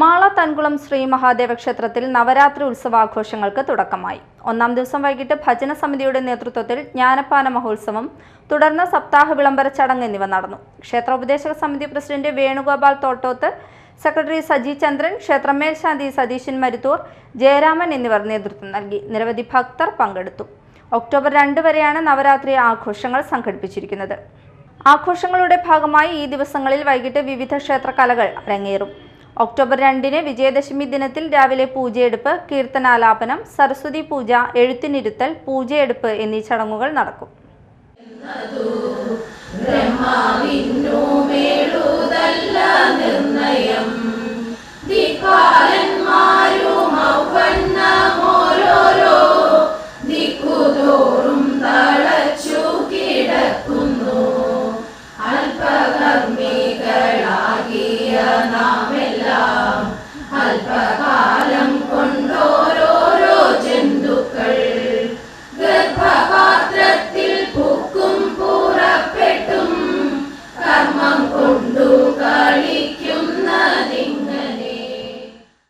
മാള തൻകുളം ശ്രീ മഹാദേവ ക്ഷേത്രത്തിൽ നവരാത്രി ഉത്സവാഘോഷങ്ങൾക്ക് തുടക്കമായി. ഒന്നാം ദിവസം വൈകിട്ട് ഭജന സമിതിയുടെ നേതൃത്വത്തിൽ ജ്ഞാനപാന മഹോത്സവം തുടർന്ന് സപ്താഹ വിളംബര ചടങ്ങ് എന്നിവ നടന്നു. ക്ഷേത്ര ഉപദേശക സമിതി പ്രസിഡന്റ് വേണുഗോപാൽ തോട്ടോത്ത് സെക്രട്ടറി സജി ചന്ദ്രൻ ക്ഷേത്രമേൽശാന്തി സതീശൻ മരുത്തൂർ ജയരാമൻ എന്നിവർ നേതൃത്വം നൽകി. നിരവധി ഭക്തർ പങ്കെടുത്തു. ഒക്ടോബർ രണ്ട് വരെയാണ് നവരാത്രി ആഘോഷങ്ങൾ സംഘടിപ്പിച്ചിരിക്കുന്നത്. ആഘോഷങ്ങളുടെ ഭാഗമായി ഈ ദിവസങ്ങളിൽ വൈകിട്ട് വിവിധ ക്ഷേത്ര കലകൾ അരങ്ങേറും. ഒക്ടോബർ രണ്ടിന് വിജയദശമി ദിനത്തിൽ രാവിലെ പൂജയെടുപ്പ് കീർത്തനാലാപനം സരസ്വതി പൂജ എഴുത്തിനിരുത്തൽ പൂജയെടുപ്പ് എന്നീ ചടങ്ങുകൾ നടക്കും.